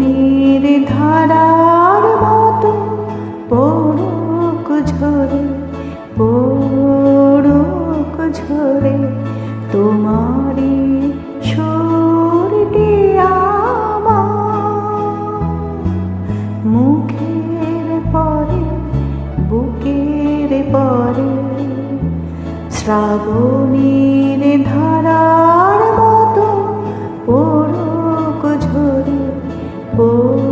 জীবনের ধারার মতো পড়ুক ঝরে পড়ুক ঝরে তোমারি সুরটি মুখের পরে, বুকের পরে শ্রাবণীর ধারা পড়ুক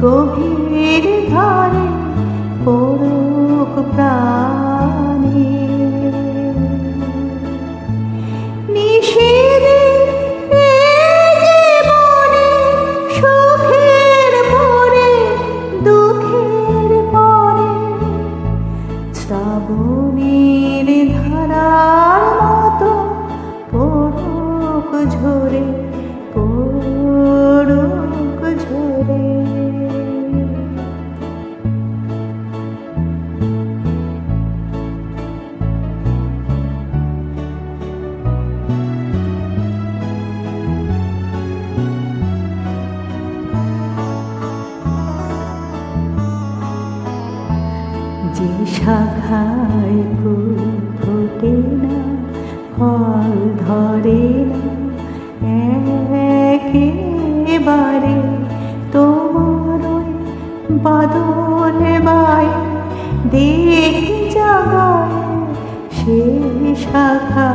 গভীর ধারে পড়ুক যে শাখায় ফুল ফোটে না ফল ধরে না, একেবারে তোমার বাদলে বাই দেখ জাগায় সে শাখারে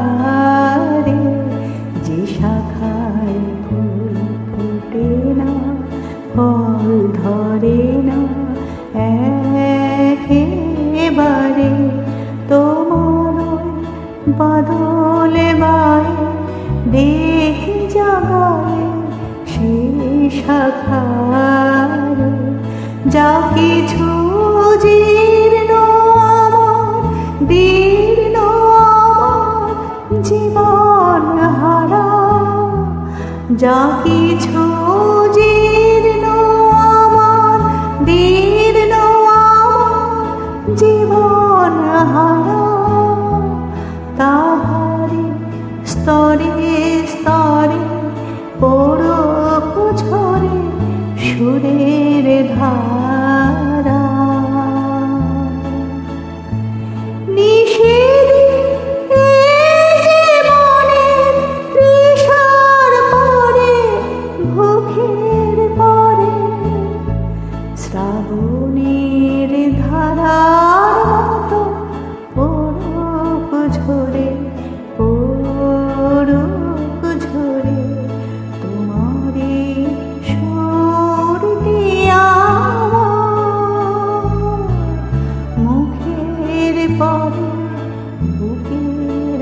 বাদলে বাই দেখ জাগায় সে শাখার যা কিছু জীর্ণ আমার, দীর্ণ আমার জীবন হারা। যা কিছু জীর্ণ আমার, দীর্ণ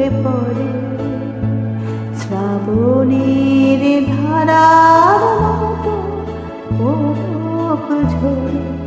বুকের পড়ে। শ্রাবণীর ধারার মতো ঝরে।